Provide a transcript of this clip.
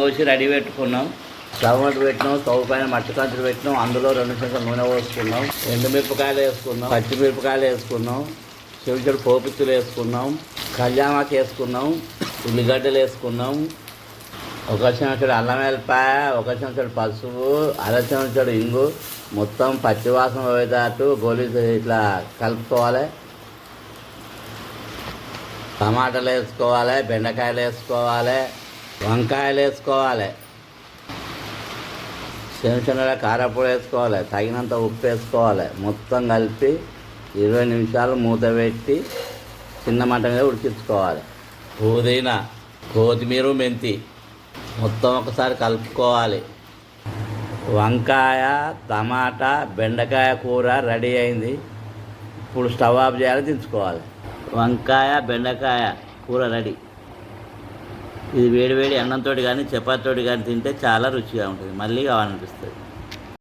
పోసి రెడీ పెట్టుకున్నాం. టమాటో పెట్టినాం స్టవ్ పైన మట్టి కంచులు పెట్టినాం అందులో రెండు చెంచా నూనె పోసుకున్నాం. ఎండుమిరపకాయలు వేసుకున్నాం పచ్చిమిరపకాయలు వేసుకున్నాం చెవిచెడు పోపిత్తులు వేసుకున్నాం కళ్యామాకు వేసుకున్నాం ఉల్లిగడ్డలు వేసుకున్నాం ఒక చెంచాడు అల్లం వెల్లిపాయ ఒక చెంచాడు పసుపు అర చెంచాడు ఇంగు మొత్తం పచ్చివాసన పోయేటట్టు గోలీ ఇట్లా కలుపుకోవాలి. టమాటాలు వేసుకోవాలి బెండకాయలు వేసుకోవాలి. వంకాయలు వేసుకోవాలి. చిన్న చిన్నగా కారపొడి వేసుకోవాలి. తగినంత ఉప్పు వేసుకోవాలి. మొత్తం కలిపి ఇరవై నిమిషాలు మూత పెట్టి చిన్న మంట మీద ఉడికించుకోవాలి. పుదీనా కొత్తిమీర మెంతి మొత్తం ఒకసారి కలుపుకోవాలి. వంకాయ టమాటా బెండకాయ కూర రెడీ అయింది. ఇప్పుడు స్టవ్ ఆఫ్ చేయాలి దించుకోవాలి. వంకాయ బెండకాయ కూర రెడీ. ఇది వేడి వేడి అన్నంతో కానీ చపాతీతో కానీ తింటే చాలా రుచిగా ఉంటుంది. మళ్ళీ కావాలనిపిస్తుంది.